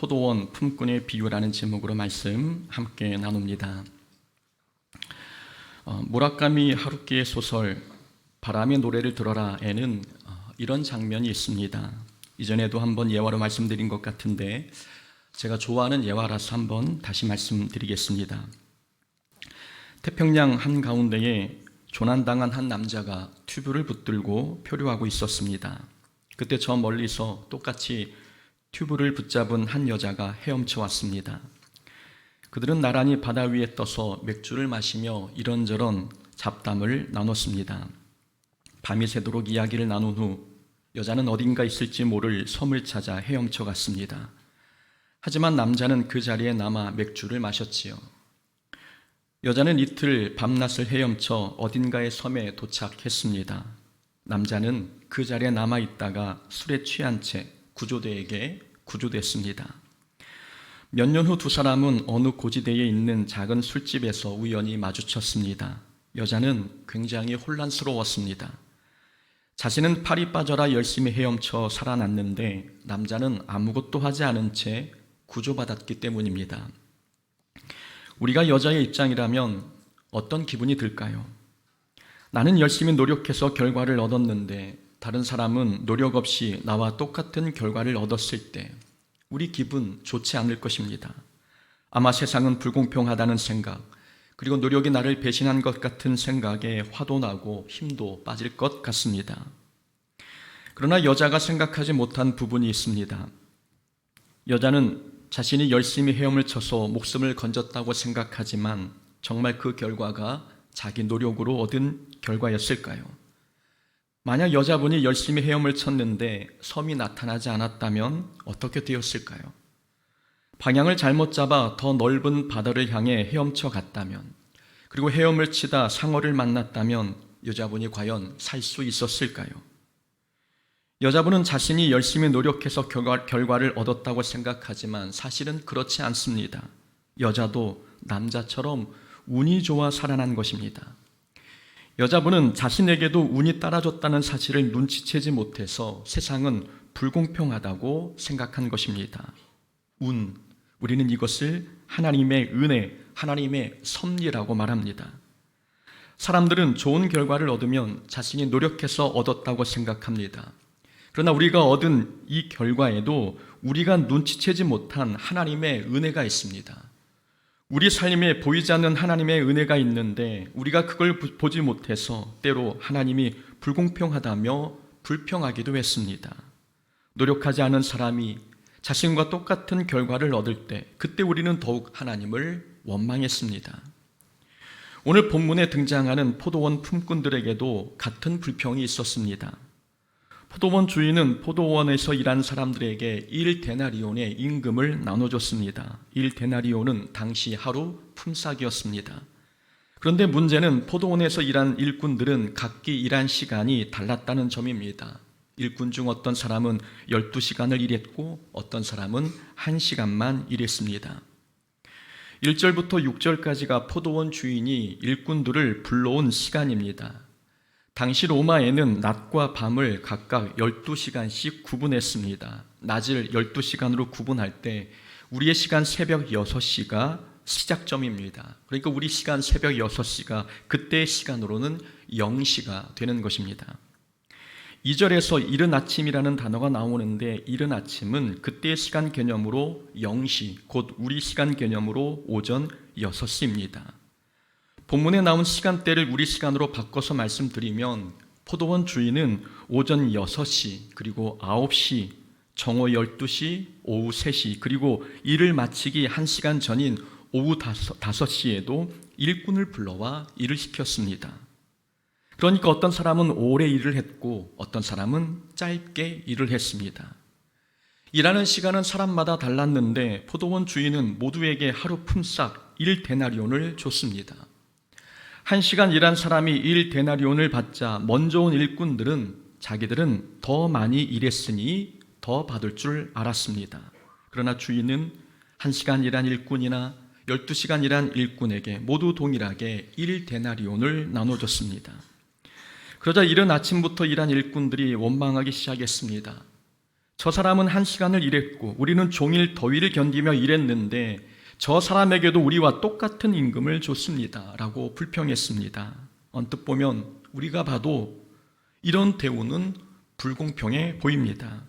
포도원 품꾼의 비유라는 제목으로 말씀 함께 나눕니다. 어, 무라카미 하루키의 소설 바람의 노래를 들어라에는 어, 이런 장면이 있습니다. 이전에도 한번 예화로 말씀드린 것 같은데 제가 좋아하는 예화라서 한번 다시 말씀드리겠습니다. 태평양 한 가운데에 조난당한 한 남자가 튜브를 붙들고 표류하고 있었습니다. 그때 저 멀리서 똑같이 튜브를 붙잡은 한 여자가 헤엄쳐 왔습니다. 그들은 나란히 바다 위에 떠서 맥주를 마시며 이런저런 잡담을 나눴습니다. 밤이 새도록 이야기를 나눈 후 여자는 어딘가 있을지 모를 섬을 찾아 헤엄쳐 갔습니다. 하지만 남자는 그 자리에 남아 맥주를 마셨지요. 여자는 이틀 밤낮을 헤엄쳐 어딘가의 섬에 도착했습니다. 남자는 그 자리에 남아 있다가 술에 취한 채 구조대에게 구조됐습니다. 몇 년 후 두 사람은 어느 고지대에 있는 작은 술집에서 우연히 마주쳤습니다. 여자는 굉장히 혼란스러웠습니다. 자신은 팔이 빠져라 열심히 헤엄쳐 살아났는데 남자는 아무것도 하지 않은 채 구조받았기 때문입니다. 우리가 여자의 입장이라면 어떤 기분이 들까요? 나는 열심히 노력해서 결과를 얻었는데 다른 사람은 노력 없이 나와 똑같은 결과를 얻었을 때 우리 기분 좋지 않을 것입니다. 아마 세상은 불공평하다는 생각, 그리고 노력이 나를 배신한 것 같은 생각에 화도 나고 힘도 빠질 것 같습니다. 그러나 여자가 생각하지 못한 부분이 있습니다. 여자는 자신이 열심히 헤엄을 쳐서 목숨을 건졌다고 생각하지만 정말 그 결과가 자기 노력으로 얻은 결과였을까요? 만약 여자분이 열심히 헤엄을 쳤는데 섬이 나타나지 않았다면 어떻게 되었을까요? 방향을 잘못 잡아 더 넓은 바다를 향해 헤엄쳐 갔다면, 그리고 헤엄을 치다 상어를 만났다면 여자분이 과연 살 수 있었을까요? 여자분은 자신이 열심히 노력해서 결과, 결과를 얻었다고 생각하지만 사실은 그렇지 않습니다. 여자도 남자처럼 운이 좋아 살아난 것입니다. 여자분은 자신에게도 운이 따라줬다는 사실을 눈치채지 못해서 세상은 불공평하다고 생각한 것입니다. 운, 우리는 이것을 하나님의 은혜, 하나님의 섭리라고 말합니다. 사람들은 좋은 결과를 얻으면 자신이 노력해서 얻었다고 생각합니다. 그러나 우리가 얻은 이 결과에도 우리가 눈치채지 못한 하나님의 은혜가 있습니다. 우리 삶에 보이지 않는 하나님의 은혜가 있는데 우리가 그걸 보지 못해서 때로 하나님이 불공평하다며 불평하기도 했습니다. 노력하지 않은 사람이 자신과 똑같은 결과를 얻을 때 그때 우리는 더욱 하나님을 원망했습니다. 오늘 본문에 등장하는 포도원 품꾼들에게도 같은 불평이 있었습니다. 포도원 주인은 포도원에서 일한 사람들에게 1데나리온의 임금을 나눠줬습니다. 1데나리온은 당시 하루 품삯이었습니다. 그런데 문제는 포도원에서 일한 일꾼들은 각기 일한 시간이 달랐다는 점입니다. 일꾼 중 어떤 사람은 12시간을 일했고 어떤 사람은 1시간만 일했습니다. 1절부터 6절까지가 포도원 주인이 일꾼들을 불러온 시간입니다. 당시 로마에는 낮과 밤을 각각 12시간씩 구분했습니다. 낮을 12시간으로 구분할 때 우리의 시간 새벽 6시가 시작점입니다. 그러니까 우리 시간 새벽 6시가 그때의 시간으로는 0시가 되는 것입니다. 2절에서 이른 아침이라는 단어가 나오는데 이른 아침은 그때의 시간 개념으로 0시, 곧 우리 시간 개념으로 오전 6시입니다. 본문에 나온 시간대를 우리 시간으로 바꿔서 말씀드리면 포도원 주인은 오전 6시, 그리고 9시, 정오 12시, 오후 3시, 그리고 일을 마치기 1시간 전인 오후 5시에도 일꾼을 불러와 일을 시켰습니다. 그러니까 어떤 사람은 오래 일을 했고 어떤 사람은 짧게 일을 했습니다. 일하는 시간은 사람마다 달랐는데 포도원 주인은 모두에게 하루 품삯 1데나리온을 줬습니다. 한 시간 일한 사람이 일 데나리온을 받자 먼저 온 일꾼들은 자기들은 더 많이 일했으니 더 받을 줄 알았습니다. 그러나 주인은 한 시간 일한 일꾼이나 12시간 일한 일꾼에게 모두 동일하게 1 데나리온을 나눠줬습니다. 그러자 이른 아침부터 일한 일꾼들이 원망하기 시작했습니다. 저 사람은 한 시간을 일했고 우리는 종일 더위를 견디며 일했는데 저 사람에게도 우리와 똑같은 임금을 줬습니다. 라고 불평했습니다. 언뜻 보면 우리가 봐도 이런 대우는 불공평해 보입니다.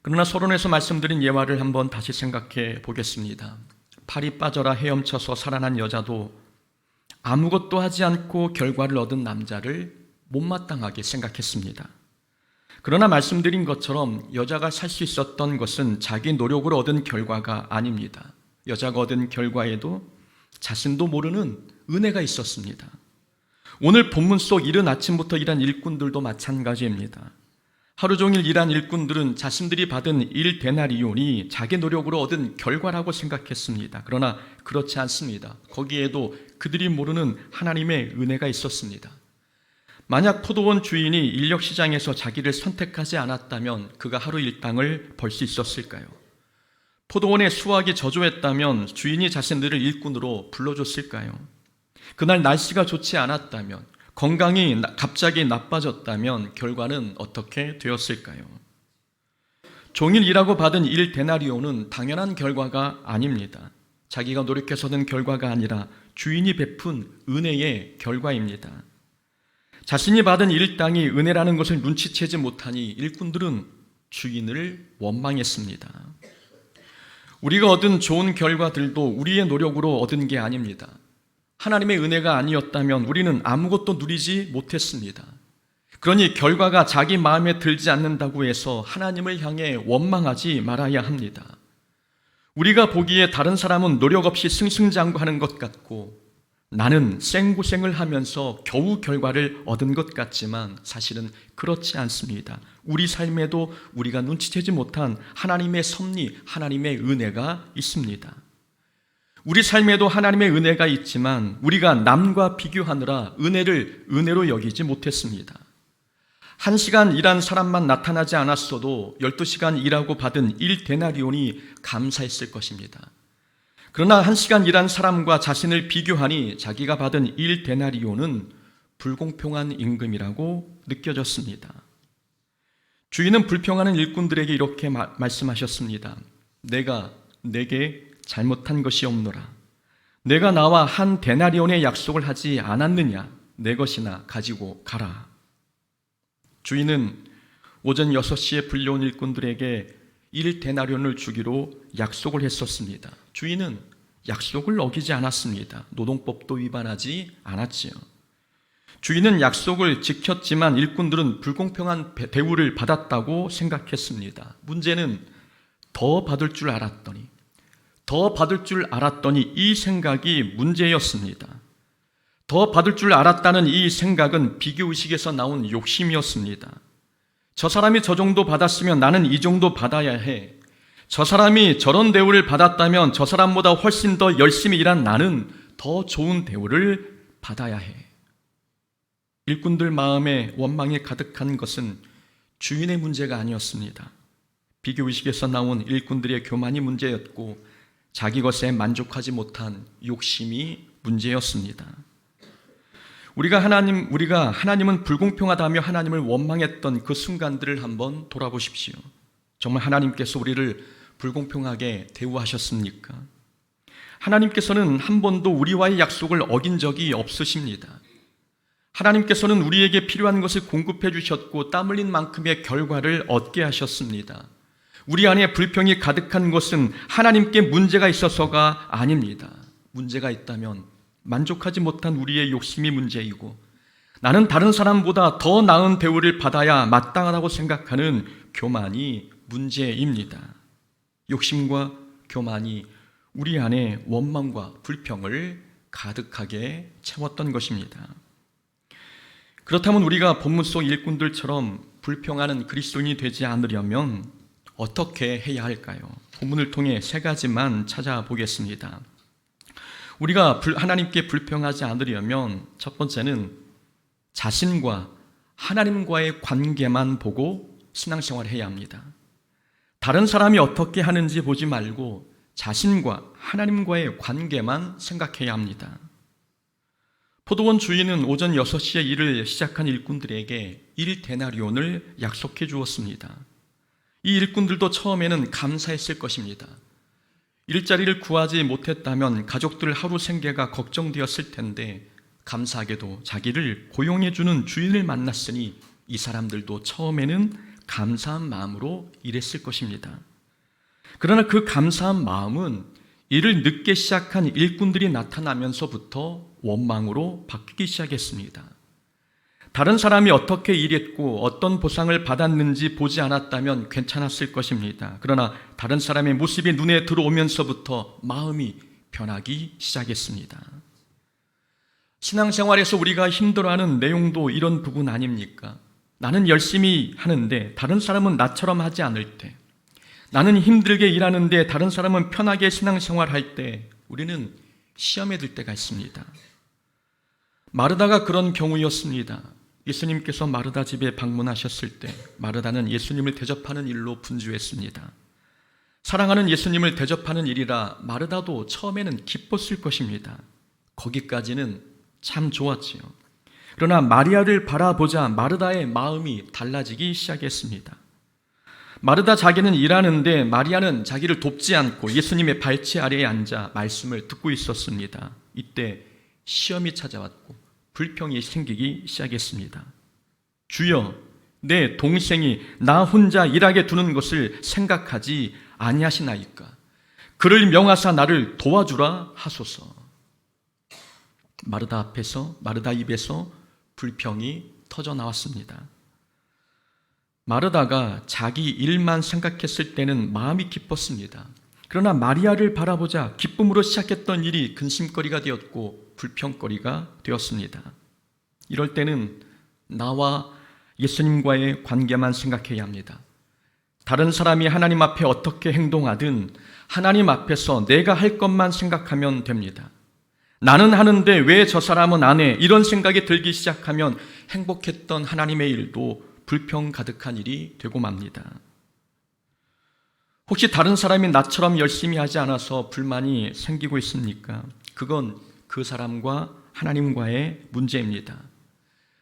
그러나 서론에서 말씀드린 예화를 한번 다시 생각해 보겠습니다. 팔이 빠져라 헤엄쳐서 살아난 여자도 아무것도 하지 않고 결과를 얻은 남자를 못마땅하게 생각했습니다. 그러나 말씀드린 것처럼 여자가 살 수 있었던 것은 자기 노력으로 얻은 결과가 아닙니다. 여자가 얻은 결과에도 자신도 모르는 은혜가 있었습니다. 오늘 본문 속 이른 아침부터 일한 일꾼들도 마찬가지입니다. 하루 종일 일한 일꾼들은 자신들이 받은 일 데나리온이 자기 노력으로 얻은 결과라고 생각했습니다. 그러나 그렇지 않습니다. 거기에도 그들이 모르는 하나님의 은혜가 있었습니다. 만약 포도원 주인이 인력 시장에서 자기를 선택하지 않았다면 그가 하루 일당을 벌 수 있었을까요? 포도원의 수확이 저조했다면 주인이 자신들을 일꾼으로 불러줬을까요? 그날 날씨가 좋지 않았다면 건강이 나- 갑자기 나빠졌다면 결과는 어떻게 되었을까요? 종일 일하고 받은 일 데나리오는 당연한 결과가 아닙니다. 자기가 노력해서 얻은 결과가 아니라 주인이 베푼 은혜의 결과입니다. 자신이 받은 일당이 은혜라는 것을 눈치채지 못하니 일꾼들은 주인을 원망했습니다. 우리가 얻은 좋은 결과들도 우리의 노력으로 얻은 게 아닙니다. 하나님의 은혜가 아니었다면 우리는 아무것도 누리지 못했습니다. 그러니 결과가 자기 마음에 들지 않는다고 해서 하나님을 향해 원망하지 말아야 합니다. 우리가 보기에 다른 사람은 노력 없이 승승장구하는 것 같고 나는 생고생을 하면서 겨우 결과를 얻은 것 같지만 사실은 그렇지 않습니다. 우리 삶에도 우리가 눈치채지 못한 하나님의 섭리, 하나님의 은혜가 있습니다. 우리 삶에도 하나님의 은혜가 있지만 우리가 남과 비교하느라 은혜를 은혜로 여기지 못했습니다. 한 시간 일한 사람만 나타나지 않았어도 12시간 일하고 받은 1데나리온이 감사했을 것입니다. 그러나 한 시간 일한 사람과 자신을 비교하니 자기가 받은 1데나리온은 불공평한 임금이라고 느껴졌습니다. 주인은 불평하는 일꾼들에게 이렇게 마- 말씀하셨습니다. 내가 내게 잘못한 것이 없노라. 내가 나와 한 데나리온의 약속을 하지 않았느냐? 내 것이나 가지고 가라. 주인은 오전 6시에 불려온 일꾼들에게 1데나리온을 주기로 약속을 했었습니다. 주인은 약속을 어기지 않았습니다. 노동법도 위반하지 않았지요. 주인은 약속을 지켰지만 일꾼들은 불공평한 배- 대우를 받았다고 생각했습니다. 문제는 더 받을 줄 알았더니 더 받을 줄 알았더니 이 생각이 문제였습니다. 더 받을 줄 알았다는 이 생각은 비교의식에서 나온 욕심이었습니다. 저 사람이 저 정도 받았으면 나는 이 정도 받아야 해. 저 사람이 저런 대우를 받았다면 저 사람보다 훨씬 더 열심히 일한 나는 더 좋은 대우를 받아야 해. 일꾼들 마음에 원망이 가득한 것은 주인의 문제가 아니었습니다. 비교의식에서 나온 일꾼들의 교만이 문제였고 자기 것에 만족하지 못한 욕심이 문제였습니다. 우리가 하나님 우리가 하나님은 불공평하다며 하나님을 원망했던 그 순간들을 한번 돌아보십시오. 정말 하나님께서 우리를 불공평하게 대우하셨습니까? 하나님께서는 한 번도 우리와의 약속을 어긴 적이 없으십니다. 하나님께서는 우리에게 필요한 것을 공급해 주셨고 땀 흘린 만큼의 결과를 얻게 하셨습니다. 우리 안에 불평이 가득한 것은 하나님께 문제가 있어서가 아닙니다. 문제가 있다면 만족하지 못한 우리의 욕심이 문제이고 나는 다른 사람보다 더 나은 대우를 받아야 마땅하다고 생각하는 교만이 문제입니다. 욕심과 교만이 우리 안에 원망과 불평을 가득하게 채웠던 것입니다. 그렇다면 우리가 본문 속 일꾼들처럼 불평하는 그리스도인이 되지 않으려면 어떻게 해야 할까요? 본문을 통해 세 가지만 찾아보겠습니다. 우리가 불- 하나님께 불평하지 않으려면 첫 번째는 자신과 하나님과의 관계만 보고 신앙생활을 해야 합니다. 다른 사람이 어떻게 하는지 보지 말고 자신과 하나님과의 관계만 생각해야 합니다. 포도원 주인은 오전 6시에 일을 시작한 일꾼들에게 일 데나리온을 약속해 주었습니다. 이 일꾼들도 처음에는 감사했을 것입니다. 일자리를 구하지 못했다면 가족들 하루 생계가 걱정되었을 텐데 감사하게도 자기를 고용해 주는 주인을 만났으니 이 사람들도 처음에는 감사한 마음으로 일했을 것입니다. 그러나 그 감사한 마음은 일을 늦게 시작한 일꾼들이 나타나면서부터 원망으로 바뀌기 시작했습니다. 다른 사람이 어떻게 일했고 어떤 보상을 받았는지 보지 않았다면 괜찮았을 것입니다. 그러나 다른 사람의 모습이 눈에 들어오면서부터 마음이 변하기 시작했습니다. 신앙생활에서 우리가 힘들어하는 내용도 이런 부분 아닙니까? 나는 열심히 하는데 다른 사람은 나처럼 하지 않을 때, 나는 힘들게 일하는데 다른 사람은 편하게 신앙생활 할 때, 우리는 시험에 들 때가 있습니다. 마르다가 그런 경우였습니다. 예수님께서 마르다 집에 방문하셨을 때, 마르다는 예수님을 대접하는 일로 분주했습니다. 사랑하는 예수님을 대접하는 일이라 마르다도 처음에는 기뻤을 것입니다. 거기까지는 참 좋았지요. 그러나 마리아를 바라보자 마르다의 마음이 달라지기 시작했습니다. 마르다 자기는 일하는데 마리아는 자기를 돕지 않고 예수님의 발치 아래에 앉아 말씀을 듣고 있었습니다. 이때 시험이 찾아왔고 불평이 생기기 시작했습니다. 주여, 내 동생이 나 혼자 일하게 두는 것을 생각하지 아니하시나이까? 그를 명하사 나를 도와주라 하소서. 마르다 앞에서 마르다 입에서 불평이 터져 나왔습니다. 마르다가 자기 일만 생각했을 때는 마음이 기뻤습니다. 그러나 마리아를 바라보자 기쁨으로 시작했던 일이 근심거리가 되었고 불평거리가 되었습니다. 이럴 때는 나와 예수님과의 관계만 생각해야 합니다. 다른 사람이 하나님 앞에 어떻게 행동하든 하나님 앞에서 내가 할 것만 생각하면 됩니다. 나는 하는데 왜 저 사람은 안 해? 이런 생각이 들기 시작하면 행복했던 하나님의 일도 불평 가득한 일이 되고 맙니다. 혹시 다른 사람이 나처럼 열심히 하지 않아서 불만이 생기고 있습니까? 그건 그 사람과 하나님과의 문제입니다.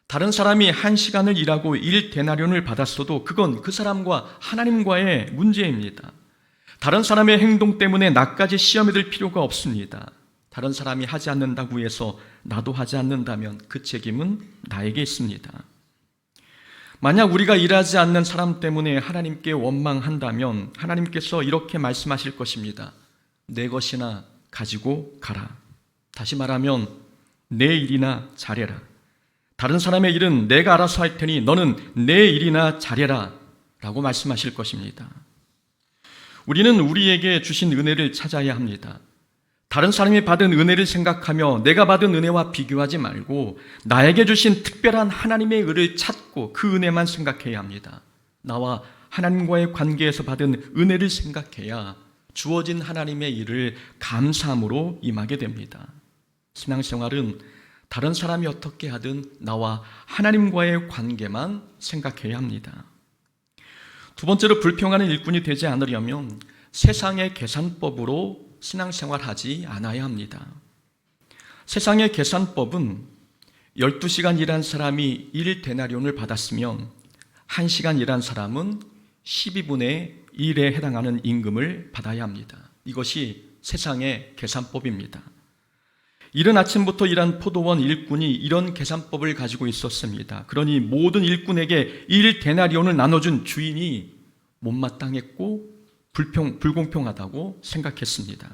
다른 사람이 한 시간을 일하고 일 데나리온을 받았어도 그건 그 사람과 하나님과의 문제입니다. 다른 사람의 행동 때문에 나까지 시험에 들 필요가 없습니다. 다른 사람이 하지 않는다고 해서 나도 하지 않는다면 그 책임은 나에게 있습니다. 만약 우리가 일하지 않는 사람 때문에 하나님께 원망한다면 하나님께서 이렇게 말씀하실 것입니다. 내 것이나 가지고 가라. 다시 말하면 내 일이나 잘해라. 다른 사람의 일은 내가 알아서 할 테니 너는 내 일이나 잘해라. 라고 말씀하실 것입니다. 우리는 우리에게 주신 은혜를 찾아야 합니다. 다른 사람이 받은 은혜를 생각하며 내가 받은 은혜와 비교하지 말고 나에게 주신 특별한 하나님의 은혜를 찾고 그 은혜만 생각해야 합니다. 나와 하나님과의 관계에서 받은 은혜를 생각해야 주어진 하나님의 일을 감사함으로 임하게 됩니다. 신앙생활은 다른 사람이 어떻게 하든 나와 하나님과의 관계만 생각해야 합니다. 두 번째로 불평하는 일꾼이 되지 않으려면 세상의 계산법으로 신앙생활 하지 않아야 합니다. 세상의 계산법은 12시간 일한 사람이 1 데나리온을 받았으면 1시간 일한 사람은 12분의 1에 해당하는 임금을 받아야 합니다. 이것이 세상의 계산법입니다. 이른 아침부터 일한 포도원 일꾼이 이런 계산법을 가지고 있었습니다. 그러니 모든 일꾼에게 1 데나리온을 나눠준 주인이 못마땅했고 불평, 불공평하다고 생각했습니다.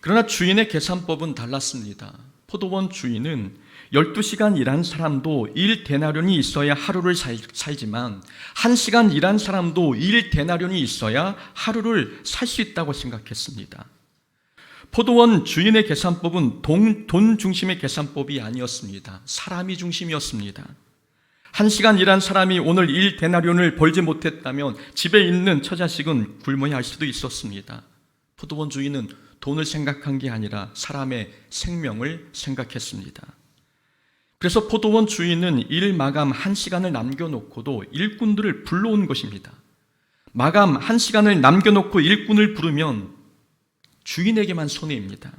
그러나 주인의 계산법은 달랐습니다. 포도원 주인은 12시간 일한 사람도 1데나리온이 있어야 하루를 살, 살지만 1시간 일한 사람도 1데나리온이 있어야 하루를 살 수 있다고 생각했습니다. 포도원 주인의 계산법은 돈, 돈 중심의 계산법이 아니었습니다. 사람이 중심이었습니다. 한 시간 일한 사람이 오늘 일 데나리온을 벌지 못했다면 집에 있는 처자식은 굶어야 할 수도 있었습니다. 포도원 주인은 돈을 생각한 게 아니라 사람의 생명을 생각했습니다. 그래서 포도원 주인은 일 마감 한 시간을 남겨놓고도 일꾼들을 불러온 것입니다. 마감 한 시간을 남겨놓고 일꾼을 부르면 주인에게만 손해입니다.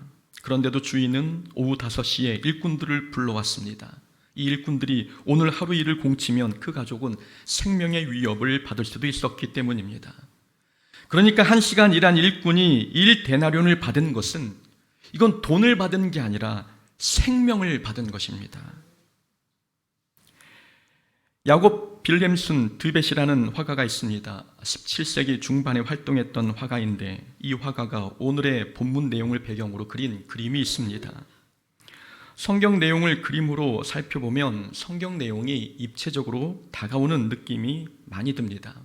그런데도 주인은 오후 5시에 일꾼들을 불러왔습니다. 이 일꾼들이 오늘 하루 일을 공치면 그 가족은 생명의 위협을 받을 수도 있었기 때문입니다. 그러니까 한 시간 일한 일꾼이 일 데나리온을 받은 것은 이건 돈을 받은 게 아니라 생명을 받은 것입니다. 야곱 빌렘슨 드벳이라는 화가가 있습니다. 17세기 중반에 활동했던 화가인데 이 화가가 오늘의 본문 내용을 배경으로 그린 그림이 있습니다. 성경 내용을 그림으로 살펴보면 성경 내용이 입체적으로 다가오는 느낌이 많이 듭니다.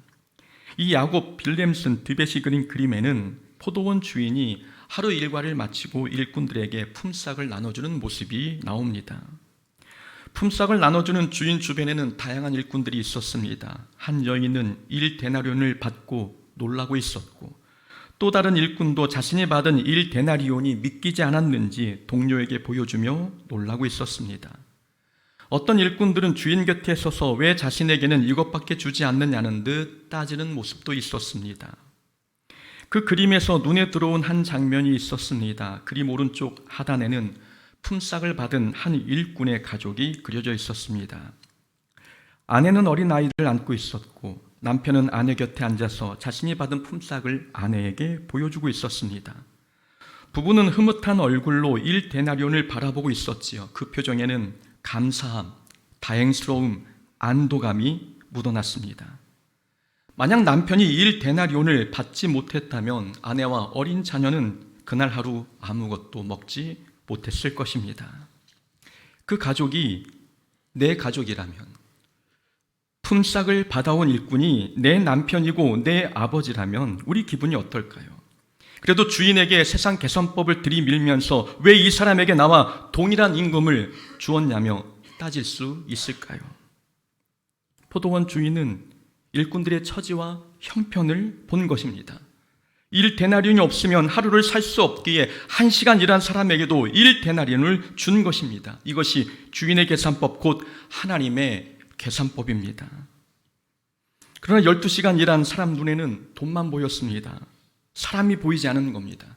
이 야곱 빌렘슨 드벳이 그린 그림에는 포도원 주인이 하루 일과를 마치고 일꾼들에게 품삯을 나눠주는 모습이 나옵니다. 품삯을 나눠주는 주인 주변에는 다양한 일꾼들이 있었습니다. 한 여인은 일 데나리온을 받고 놀라고 있었고 또 다른 일꾼도 자신이 받은 일 데나리온이 믿기지 않았는지 동료에게 보여주며 놀라고 있었습니다. 어떤 일꾼들은 주인 곁에 서서 왜 자신에게는 이것밖에 주지 않느냐는 듯 따지는 모습도 있었습니다. 그 그림에서 눈에 들어온 한 장면이 있었습니다. 그림 오른쪽 하단에는 품삯을 받은 한 일꾼의 가족이 그려져 있었습니다. 아내는 어린 아이를 안고 있었고 남편은 아내 곁에 앉아서 자신이 받은 품삯을 아내에게 보여주고 있었습니다. 부부는 흐뭇한 얼굴로 일 데나리온을 바라보고 있었지요. 그 표정에는 감사함, 다행스러움, 안도감이 묻어났습니다. 만약 남편이 일 데나리온을 받지 못했다면 아내와 어린 자녀는 그날 하루 아무것도 먹지 못했을 것입니다. 그 가족이 내 가족이라면 품삯을 받아온 일꾼이 내 남편이고 내 아버지라면 우리 기분이 어떨까요? 그래도 주인에게 세상 계산법을 들이밀면서 왜 이 사람에게 나와 동일한 임금을 주었냐며 따질 수 있을까요? 포도원 주인은 일꾼들의 처지와 형편을 본 것입니다. 일 데나리온이 없으면 하루를 살 수 없기에 한 시간 일한 사람에게도 일 데나리온을 준 것입니다. 이것이 주인의 계산법 곧 하나님의 계산법입니다. 그러나 12시간 일한 사람 눈에는 돈만 보였습니다. 사람이 보이지 않은 겁니다.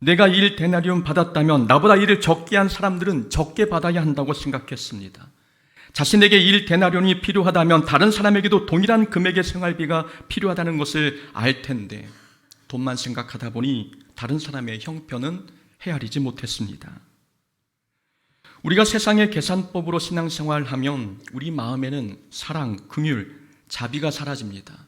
내가 일 데나리온 받았다면 나보다 일을 적게 한 사람들은 적게 받아야 한다고 생각했습니다. 자신에게 일 데나리온이 필요하다면 다른 사람에게도 동일한 금액의 생활비가 필요하다는 것을 알 텐데 돈만 생각하다 보니 다른 사람의 형편은 헤아리지 못했습니다. 우리가 세상의 계산법으로 신앙생활 하면 우리 마음에는 사랑, 긍휼, 자비가 사라집니다.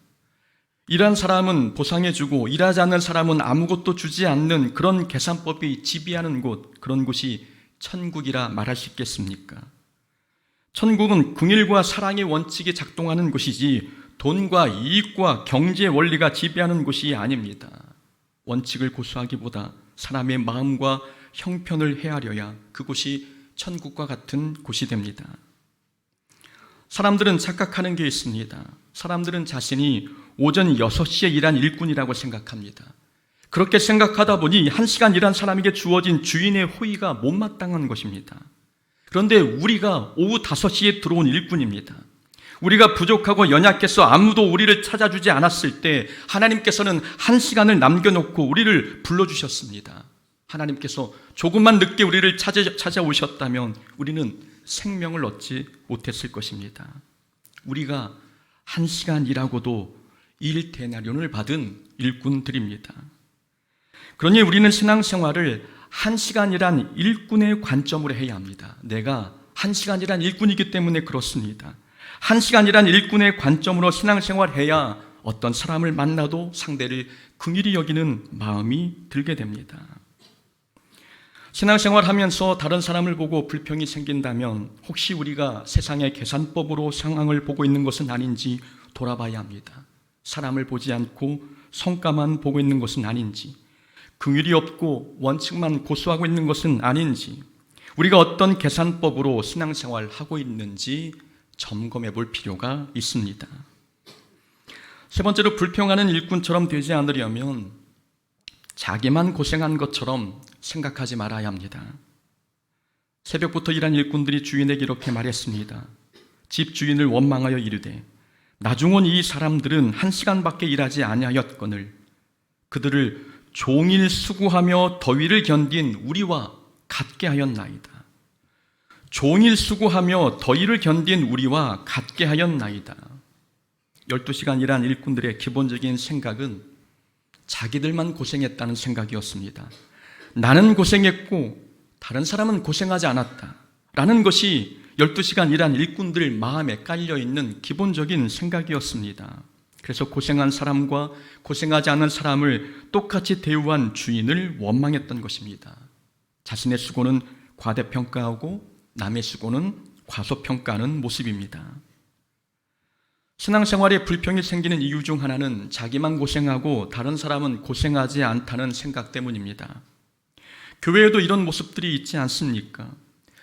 일한 사람은 보상해주고 일하지 않는 사람은 아무것도 주지 않는 그런 계산법이 지배하는 곳, 그런 곳이 천국이라 말할 수 있겠습니까? 천국은 긍휼과 사랑의 원칙이 작동하는 곳이지 돈과 이익과 경제 원리가 지배하는 곳이 아닙니다. 원칙을 고수하기보다 사람의 마음과 형편을 헤아려야 그곳이 천국과 같은 곳이 됩니다. 사람들은 착각하는 게 있습니다. 사람들은 자신이 오전 6시에 일한 일꾼이라고 생각합니다. 그렇게 생각하다 보니 한 시간 일한 사람에게 주어진 주인의 호의가 못마땅한 것입니다. 그런데 우리가 오후 5시에 들어온 일꾼입니다. 우리가 부족하고 연약해서 아무도 우리를 찾아주지 않았을 때 하나님께서는 한 시간을 남겨놓고 우리를 불러주셨습니다. 하나님께서 조금만 늦게 우리를 찾아, 찾아오셨다면 우리는 생명을 얻지 못했을 것입니다. 우리가 한 시간 일하고도 일 데나리온을 받은 일꾼들입니다. 그러니 우리는 신앙생활을 한 시간이란 일꾼의 관점으로 해야 합니다. 내가 한 시간이란 일꾼이기 때문에 그렇습니다. 한 시간이란 일꾼의 관점으로 신앙생활해야 어떤 사람을 만나도 상대를 긍일히 여기는 마음이 들게 됩니다. 신앙생활 하면서 다른 사람을 보고 불평이 생긴다면 혹시 우리가 세상의 계산법으로 상황을 보고 있는 것은 아닌지 돌아봐야 합니다. 사람을 보지 않고 성과만 보고 있는 것은 아닌지, 긍휼이 없고 원칙만 고수하고 있는 것은 아닌지, 우리가 어떤 계산법으로 신앙생활 하고 있는지 점검해 볼 필요가 있습니다. 세 번째로 불평하는 일꾼처럼 되지 않으려면 자기만 고생한 것처럼 생각하지 말아야 합니다. 새벽부터 일한 일꾼들이 주인에게 이렇게 말했습니다. 집 주인을 원망하여 이르되 나중은 이 사람들은 한 시간밖에 일하지 아니하였거늘 그들을 종일 수고하며 더위를 견딘 우리와 같게 하였나이다. 종일 수고하며 더위를 견딘 우리와 같게 하였나이다. 12시간 일한 일꾼들의 기본적인 생각은 자기들만 고생했다는 생각이었습니다. 나는 고생했고 다른 사람은 고생하지 않았다. 라는 것이 12시간 일한 일꾼들 마음에 깔려 있는 기본적인 생각이었습니다. 그래서 고생한 사람과 고생하지 않은 사람을 똑같이 대우한 주인을 원망했던 것입니다. 자신의 수고는 과대평가하고 남의 수고는 과소평가하는 모습입니다. 신앙생활에 불평이 생기는 이유 중 하나는 자기만 고생하고 다른 사람은 고생하지 않다는 생각 때문입니다. 교회에도 이런 모습들이 있지 않습니까?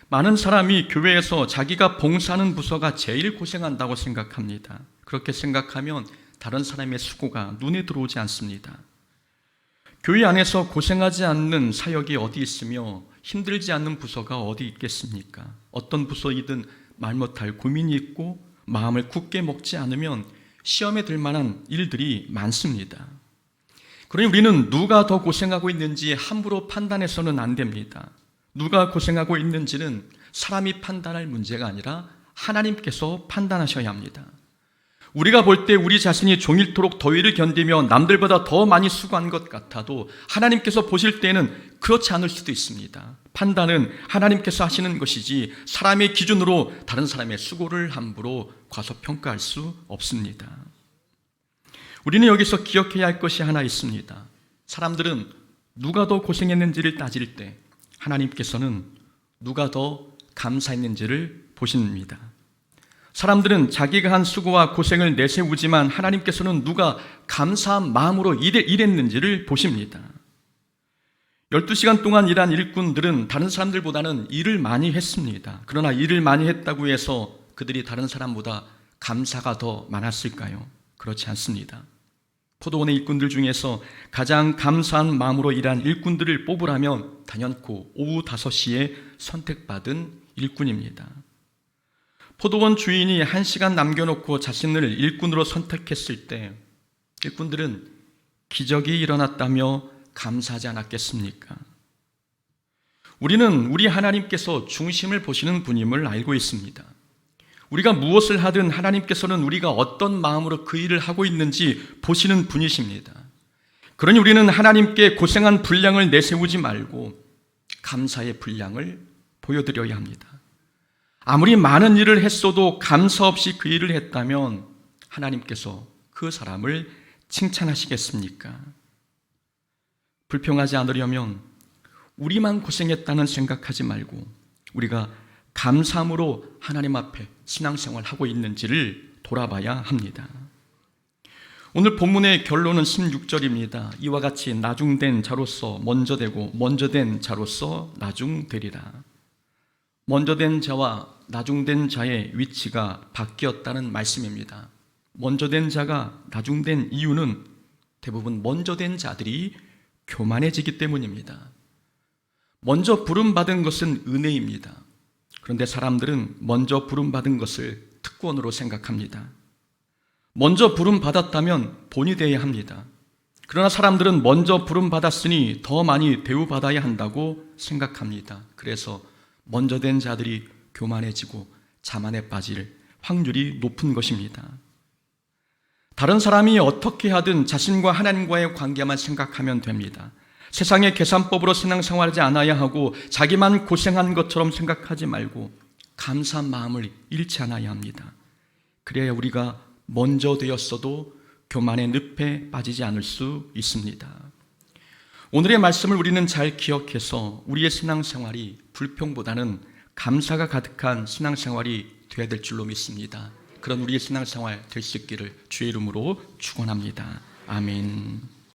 많은 사람이 교회에서 자기가 봉사하는 부서가 제일 고생한다고 생각합니다. 그렇게 생각하면 다른 사람의 수고가 눈에 들어오지 않습니다. 교회 안에서 고생하지 않는 사역이 어디 있으며 힘들지 않는 부서가 어디 있겠습니까? 어떤 부서이든 말 못할 고민이 있고 마음을 굳게 먹지 않으면 시험에 들 만한 일들이 많습니다. 그러니 우리는 누가 더 고생하고 있는지 함부로 판단해서는 안 됩니다. 누가 고생하고 있는지는 사람이 판단할 문제가 아니라 하나님께서 판단하셔야 합니다. 우리가 볼 때 우리 자신이 종일토록 더위를 견디며 남들보다 더 많이 수고한 것 같아도 하나님께서 보실 때는 그렇지 않을 수도 있습니다. 판단은 하나님께서 하시는 것이지 사람의 기준으로 다른 사람의 수고를 함부로 과소평가할 수 없습니다. 우리는 여기서 기억해야 할 것이 하나 있습니다. 사람들은 누가 더 고생했는지를 따질 때 하나님께서는 누가 더 감사했는지를 보십니다. 사람들은 자기가 한 수고와 고생을 내세우지만 하나님께서는 누가 감사한 마음으로 일했는지를 보십니다. 12시간 동안 일한 일꾼들은 다른 사람들보다는 일을 많이 했습니다. 그러나 일을 많이 했다고 해서 그들이 다른 사람보다 감사가 더 많았을까요? 그렇지 않습니다. 포도원의 일꾼들 중에서 가장 감사한 마음으로 일한 일꾼들을 뽑으라면 단연코 오후 5시에 선택받은 일꾼입니다. 포도원 주인이 한 시간 남겨놓고 자신을 일꾼으로 선택했을 때 일꾼들은 기적이 일어났다며 감사하지 않았겠습니까? 우리는 우리 하나님께서 중심을 보시는 분임을 알고 있습니다. 우리가 무엇을 하든 하나님께서는 우리가 어떤 마음으로 그 일을 하고 있는지 보시는 분이십니다. 그러니 우리는 하나님께 고생한 분량을 내세우지 말고 감사의 분량을 보여드려야 합니다. 아무리 많은 일을 했어도 감사 없이 그 일을 했다면 하나님께서 그 사람을 칭찬하시겠습니까? 불평하지 않으려면 우리만 고생했다는 생각하지 말고 우리가 감사함으로 하나님 앞에 신앙생활 하고 있는지를 돌아봐야 합니다. 오늘 본문의 결론은 16절입니다. 이와 같이 나중된 자로서 먼저 되고 먼저 된 자로서 나중되리라. 먼저 된 자와 나중된 자의 위치가 바뀌었다는 말씀입니다. 먼저 된 자가 나중된 이유는 대부분 먼저 된 자들이 교만해지기 때문입니다. 먼저 부름받은 것은 은혜입니다. 그런데 사람들은 먼저 부름받은 것을 특권으로 생각합니다. 먼저 부름받았다면 본이 되어야 합니다. 그러나 사람들은 먼저 부름받았으니 더 많이 대우받아야 한다고 생각합니다. 그래서 먼저 된 자들이 교만해지고 자만에 빠질 확률이 높은 것입니다. 다른 사람이 어떻게 하든 자신과 하나님과의 관계만 생각하면 됩니다. 세상의 계산법으로 신앙생활하지 않아야 하고 자기만 고생한 것처럼 생각하지 말고 감사한 마음을 잃지 않아야 합니다. 그래야 우리가 먼저 되었어도 교만의 늪에 빠지지 않을 수 있습니다. 오늘의 말씀을 우리는 잘 기억해서 우리의 신앙생활이 불평보다는 감사가 가득한 신앙생활이 되어야 될 줄로 믿습니다. 그런 우리의 신앙생활 될 수 있기를 주의 이름으로 축원합니다. 아멘.